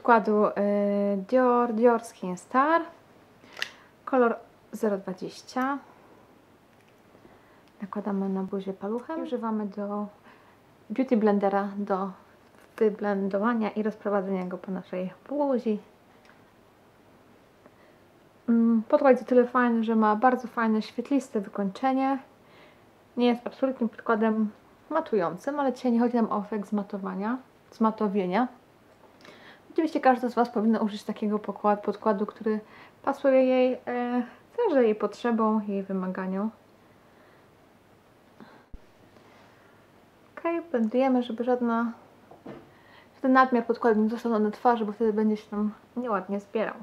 podkładu y, Dior, Dior Skin Star. Kolor 020. Nakładamy na buzię paluchem. Używamy do Beauty Blendera do wyblendowania i rozprowadzenia go po naszej buzi. Mm, Podkład jest tyle fajny, że ma bardzo fajne, świetliste wykończenie. Nie jest absolutnie podkładem matującym, ale dzisiaj nie chodzi nam o efekt zmatowania, zmatowienia. Oczywiście każdy z Was powinno użyć takiego pokład, podkładu, który pasuje jej, e, też jej potrzebom, jej wymaganiom. Ok, blendujemy, żeby żadna, żaden nadmiar podkładu nie został na twarzy, bo wtedy będzie się nam nieładnie zbierał.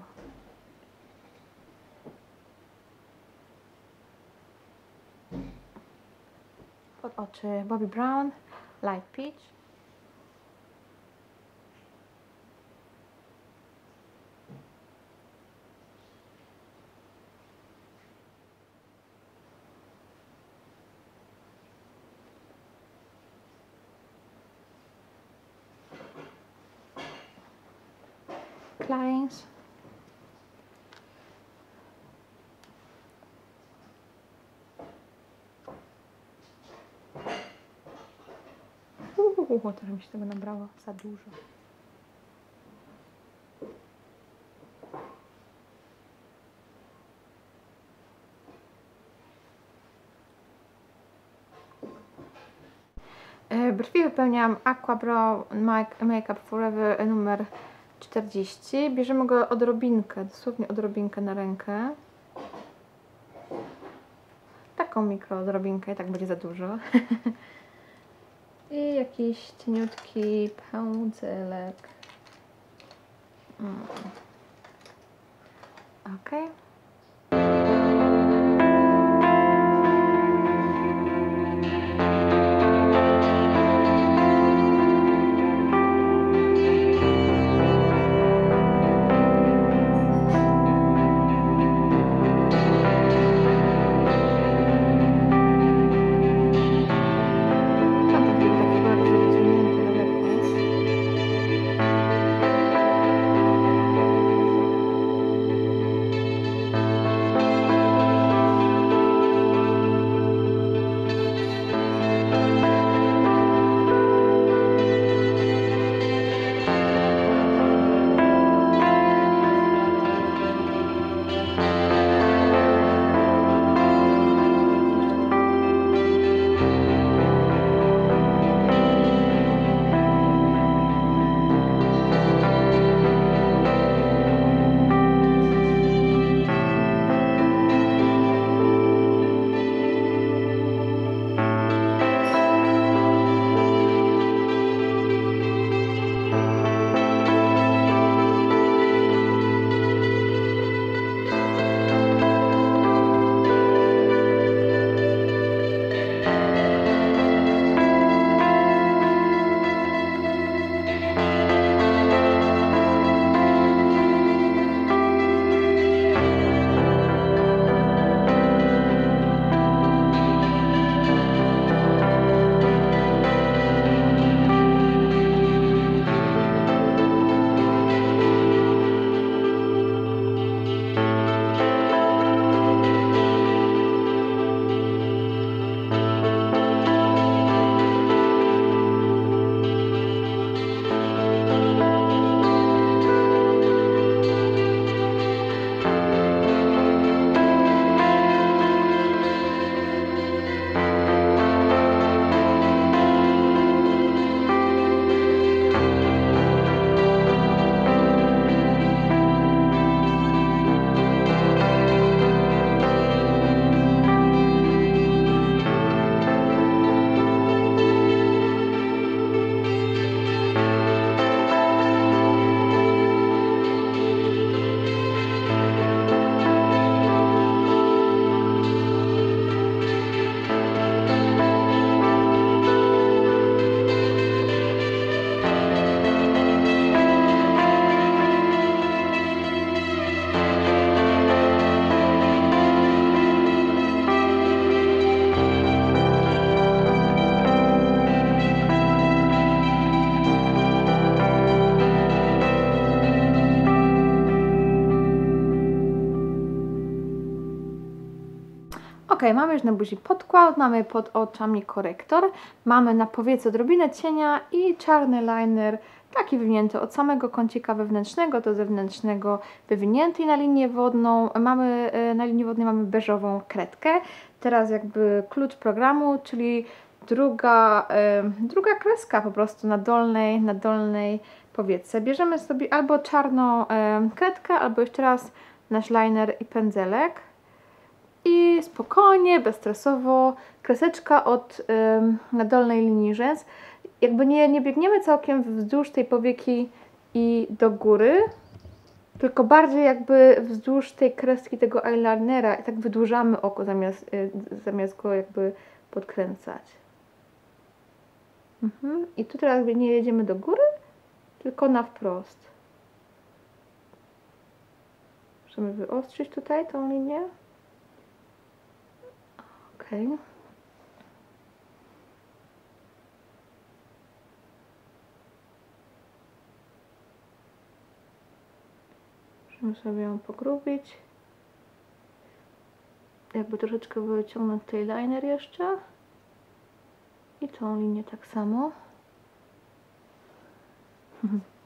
Pod oczy Bobbi Brown, Light Peach. Uuu, trochę mi się tego nabrało za dużo. E, Brwi wypełniam Aqua Brow Make- Makeup Forever numer 40. Bierzemy go odrobinkę, dosłownie odrobinkę na rękę. Taką mikro odrobinkę, i tak będzie za dużo. I jakiś cieniutki pędzelek. Mm. Ok. Tam mamy już na buzi podkład, mamy pod oczami korektor, mamy na powiece odrobinę cienia i czarny liner, taki wywinięty od samego kącika wewnętrznego do zewnętrznego, wywinięty na linię wodną. Mamy e, na linii wodnej mamy beżową kredkę. Teraz jakby klucz programu, czyli druga, y, druga kreska po prostu na dolnej, na dolnej powiece. Bierzemy sobie albo czarną y, kredkę, albo jeszcze raz nasz liner i pędzelek i spokojnie, bezstresowo, kreseczka od y, dolnej linii rzęs. Jakby nie, nie biegniemy całkiem wzdłuż tej powieki i do góry, tylko bardziej jakby wzdłuż tej kreski tego eyelinera i tak wydłużamy oko zamiast, y, zamiast go jakby podkręcać. Mhm. I tu teraz nie jedziemy do góry, tylko na wprost. Możemy wyostrzyć tutaj tą linię. Ok. Możemy sobie ją pogrubić. Jakby troszeczkę wyciągnąć tej liner jeszcze. I tą linię tak samo.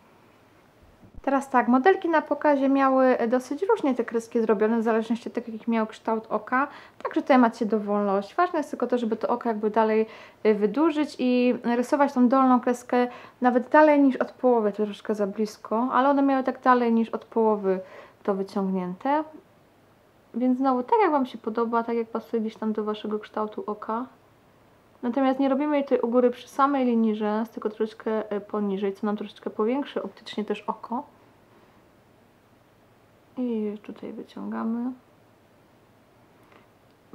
Teraz tak, modelki na pokazie miały dosyć różnie te kreski zrobione, w zależności od tego, jaki miał kształt oka. Także tutaj macie dowolność. Ważne jest tylko to, żeby to oko jakby dalej y, wydłużyć i rysować tą dolną kreskę nawet dalej niż od połowy, troszeczkę za blisko, ale one miały tak dalej niż od połowy to wyciągnięte. Więc znowu, tak jak Wam się podoba, tak jak pasuje gdzieś tam do Waszego kształtu oka. Natomiast nie robimy jej tutaj u góry przy samej linii rzęs, tylko troszeczkę e, poniżej, co nam troszeczkę powiększy optycznie też oko. I tutaj wyciągamy.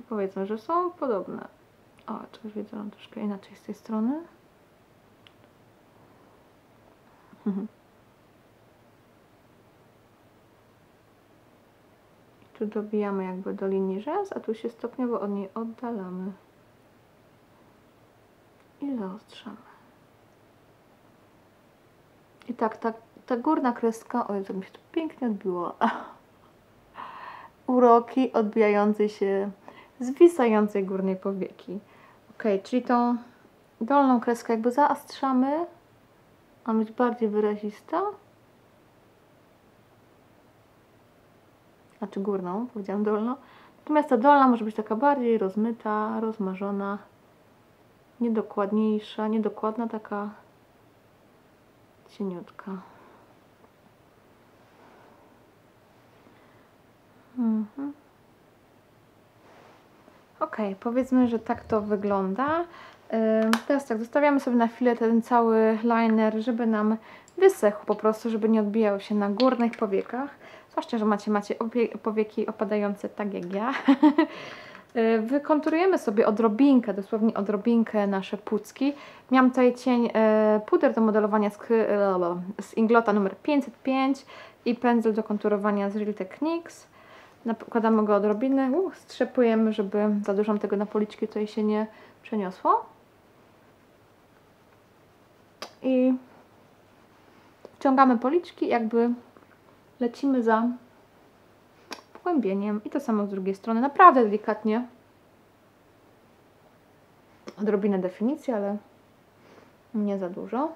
Powiedzmy, że są podobne. O, coś widzę troszkę inaczej z tej strony. Tu dobijamy jakby do linii rzęs, a tu się stopniowo od niej oddalamy i. I tak, ta, ta górna kreska, oj, to mi się tu pięknie odbiło. Uroki odbijającej się zwisającej górnej powieki. Ok, czyli tą dolną kreskę jakby zaostrzamy, a być bardziej wyrazista. Znaczy górną, powiedziałam dolną. Natomiast ta dolna może być taka bardziej rozmyta, rozmarzona niedokładniejsza, niedokładna, taka cieniutka. Mhm. Ok, powiedzmy, że tak to wygląda. Teraz tak, zostawiamy sobie na chwilę ten cały liner, żeby nam wysechł po prostu, żeby nie odbijał się na górnych powiekach. Zwłaszcza, że macie, macie powieki opadające tak jak ja. Y, wykonturujemy sobie odrobinkę, dosłownie odrobinkę nasze pucki. Miałam tutaj cień y, puder do modelowania z, y, z Inglota numer 505 i pędzel do konturowania z Real Techniques. Nakładamy go odrobinę, uh, strzepujemy, żeby za dużo tego na policzki tutaj się nie przeniosło. I wciągamy policzki, jakby lecimy za pogłębieniem i to samo z drugiej strony, naprawdę delikatnie. Odrobinę definicji, ale nie za dużo.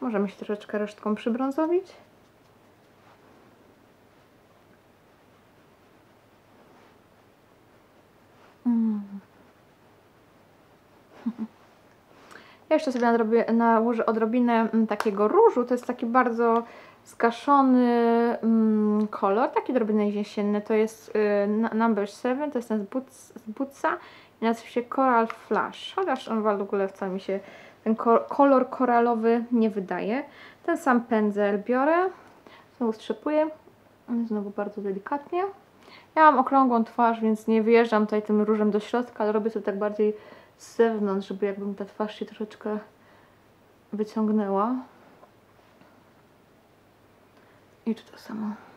Możemy się troszeczkę resztką przybrązowić. Ja jeszcze sobie nałożę odrobinę mm, takiego różu. To jest taki bardzo zgaszony mm, kolor, taki drobny jesienny, to jest y, number 7, to jest ten z, i nazywa się Coral Flash, chociaż on w ogóle wcale mi się ten kolor koralowy nie wydaje. Ten sam pędzel biorę, znowu strzepuję, znowu bardzo delikatnie. Ja mam okrągłą twarz, więc nie wyjeżdżam tutaj tym różem do środka, ale robię to tak bardziej z zewnątrz, żeby jakby ta twarz się troszeczkę wyciągnęła. I tu to samo.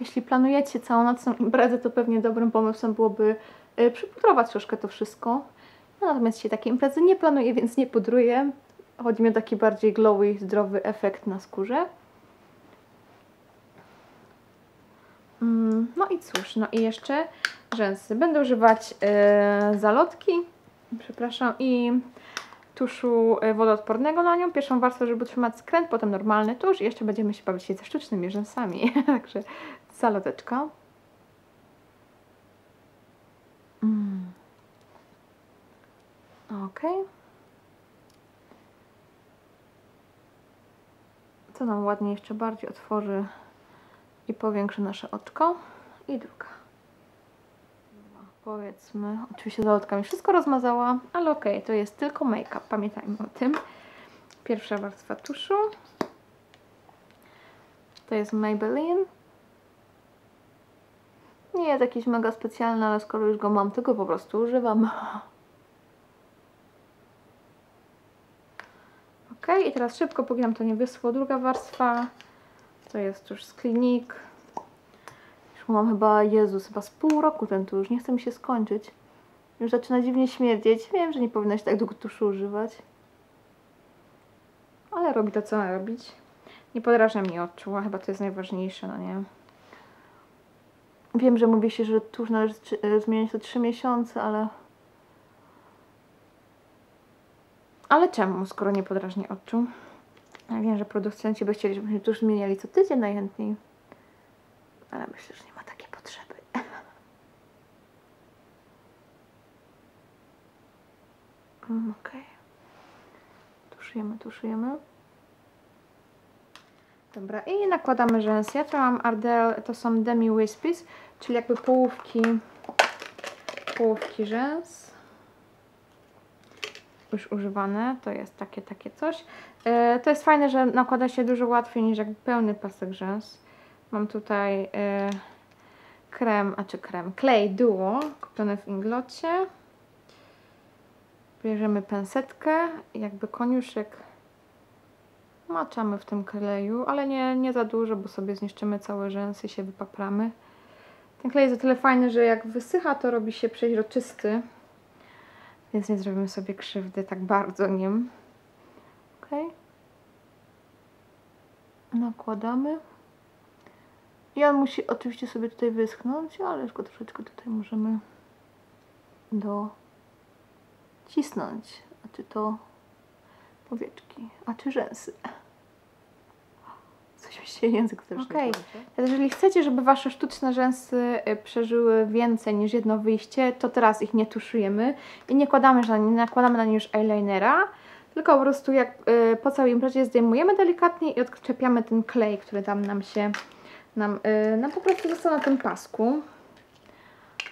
Jeśli planujecie całonocną imprezę, to pewnie dobrym pomysłem byłoby y, przypudrować troszkę to wszystko. No, natomiast się takie imprezy nie planuję, więc nie pudruję. Chodzi mi o taki bardziej glowy, zdrowy efekt na skórze. Mm, No i cóż, no i jeszcze rzęsy. Będę używać e, zalotki, przepraszam, i tuszu e, wodoodpornego na nią. Pierwszą warstwę, żeby utrzymać skręt, potem normalny tusz i jeszcze będziemy się bawić się ze sztucznymi rzęsami. Także zaloteczka. Mm. Okej. Co nam ładnie jeszcze bardziej otworzy i powiększy nasze oczko. I druga. Powiedzmy, oczywiście zalotka mi wszystko rozmazała, ale okej, to jest tylko make-up, pamiętajmy o tym. Pierwsza warstwa tuszu. To jest Maybelline. Nie jest jakiś mega specjalny, ale skoro już go mam, go po prostu używam. Ok, i teraz szybko, póki nam to nie wyschło, druga warstwa. To jest tuż z klinik. Mam chyba, Jezus, chyba z pół roku ten tusz, nie chce mi się skończyć. Już zaczyna dziwnie śmierdzieć. Wiem, że nie powinna się tak długo tuszu używać. Ale robi to, co ma robić. Nie podrażnia mi oczu, a chyba to jest najważniejsze, no nie? Wiem, że mówi się, że tusz należy e, zmieniać co 3 miesiące, ale... Ale czemu, skoro nie podrażni oczu? Ja wiem, że producenci by chcieli, żebyśmy tuż zmieniali co tydzień najchętniej. Ale myślę, że nie potrzeby. Mm, Okej. Tuszujemy, tuszujemy. Dobra, i nakładamy rzęsy. Ja tu mam Ardell, to są Demi Wispies, czyli jakby połówki, połówki rzęs. Już używane, to jest takie, takie coś. E, to jest fajne, że nakłada się dużo łatwiej niż jakby pełny pasek rzęs. Mam tutaj e, krem, a czy krem, klej duo, kupiony w Inglocie. Bierzemy pensetkę, jakby koniuszek maczamy w tym kleju, ale nie, nie za dużo, bo sobie zniszczymy całe rzęsy i się wypapramy. Ten klej jest o tyle fajny, że jak wysycha, to robi się przeźroczysty, więc nie zrobimy sobie krzywdy tak bardzo nim. Ok. Nakładamy. I on musi oczywiście sobie tutaj wyschnąć, ale już go troszeczkę tutaj możemy docisnąć. A czy to powieczki, a czy rzęsy. Coś mi się język też Okej. Jeżeli chcecie, żeby wasze sztuczne rzęsy y, przeżyły więcej niż jedno wyjście, to teraz ich nie tuszujemy i nie kładamy, nie nakładamy na nie już eyelinera, tylko po prostu jak y, po całej imprezie zdejmujemy delikatnie i odczepiamy ten klej, który tam nam się nam, y, nam po prostu został na tym pasku.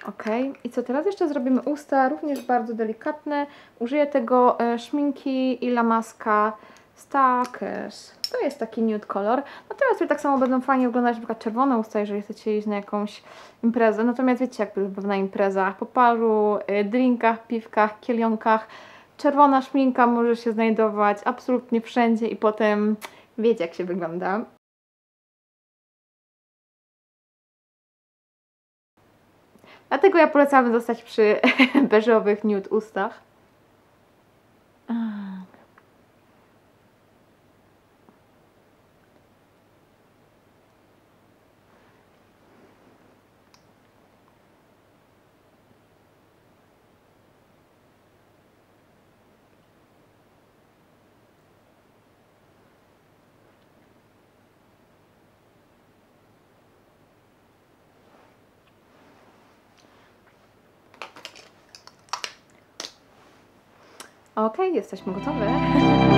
Ok, i co teraz jeszcze zrobimy usta, również bardzo delikatne. Użyję tego e, szminki i lamaska Stakers. To jest taki nude kolor. Natomiast sobie tak samo będą fajnie wyglądać przykład czerwone usta, jeżeli chcecie iść na jakąś imprezę. Natomiast wiecie, jak bywa na imprezach, po paru, y, drinkach, piwkach, kielionkach, czerwona szminka może się znajdować absolutnie wszędzie i potem wiecie, jak się wygląda. Dlatego ja polecam zostać przy beżowych nude ustach. Tak. Ok, jesteśmy gotowe.